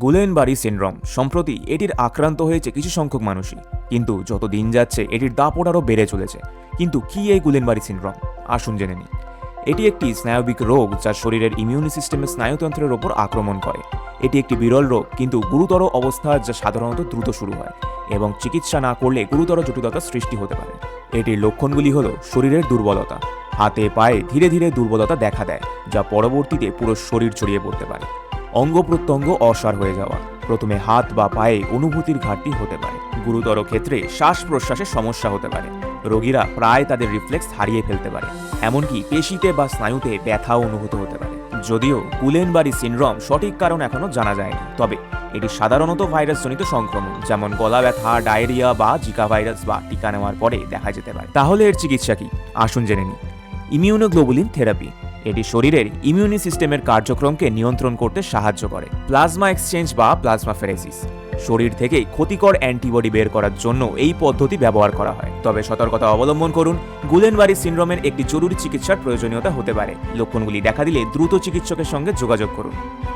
গুলেনবারি syndrome. সম্প্রতি এটির আক্রান্ত হয়েছে কিছু সংখ্যক মানুষই। কিন্তু যত দিন যাচ্ছে, এটির দাপট আরও বেড়ে চলেছে। কিন্তু কি এই গুলেনবারি সিনড্রোম? আসুন জেনে নিই। এটি একটি স্নায়বিক রোগ যা শরীরের ইমিউনি সিস্টেমের স্নায়ুতন্ত্রের ওপর আক্রমণ করে। এটি একটি বিরল রোগ, কিন্তু গুরুতর অবস্থা যা সাধারণত দ্রুত শুরু হয় এবং চিকিৎসা না করলে গুরুতর জটিলতার সৃষ্টি হতে পারে। এটির লক্ষণগুলি হল শরীরের দুর্বলতা। হাতে পায়ে ধীরে ধীরে দুর্বলতা দেখা দেয়, যা পরবর্তীতে পুরো শরীর ছড়িয়ে পড়তে পারে। অঙ্গ প্রত্যঙ্গ অসার হয়ে যাওয়া। প্রথমে হাত বা পায়ে অনুভূতির ঘাটতি হতে পারে। গুরুতর ক্ষেত্রে শ্বাস প্রশ্বাসের সমস্যা হতে পারে। রোগীরা প্রায় তাদের রিফ্লেক্স হারিয়ে ফেলতে পারে। এমনকি পেশিতে বা স্নায়ুতে ব্যথাও অনুভূত হতে পারে। যদিও গুলেনবারি সিনড্রোম সঠিক কারণ এখনও জানা যায়নি। তবে এটি সাধারণত ভাইরাসজনিত সংক্রমণ, যেমন গলা ব্যথা, ডায়রিয়া বা জিকা ভাইরাস বা টিকা নেওয়ার পরে দেখা যেতে পারে। তাহলে এর চিকিৎসা কি? আসুন জেনে নিই। Immunoglobulin therapy. এটি শরীরের ইমিউনি সিস্টেমের কার্যক্রমকে নিয়ন্ত্রণ করতে সাহায্য করে। প্লাজমা এক্সচেঞ্জ বা প্লাজমা ফেরেসিস। শরীর থেকে ক্ষতিকর অ্যান্টিবডি বের করার জন্য এই পদ্ধতি ব্যবহার করা হয়। তবে সতর্কতা অবলম্বন করুন। গুলেনবাড়ি সিন্ড্রোমের একটি জরুরি চিকিৎসার প্রয়োজনীয়তা হতে পারে। লক্ষণগুলি দেখা দিলে দ্রুত চিকিৎসকের সঙ্গে যোগাযোগ করুন।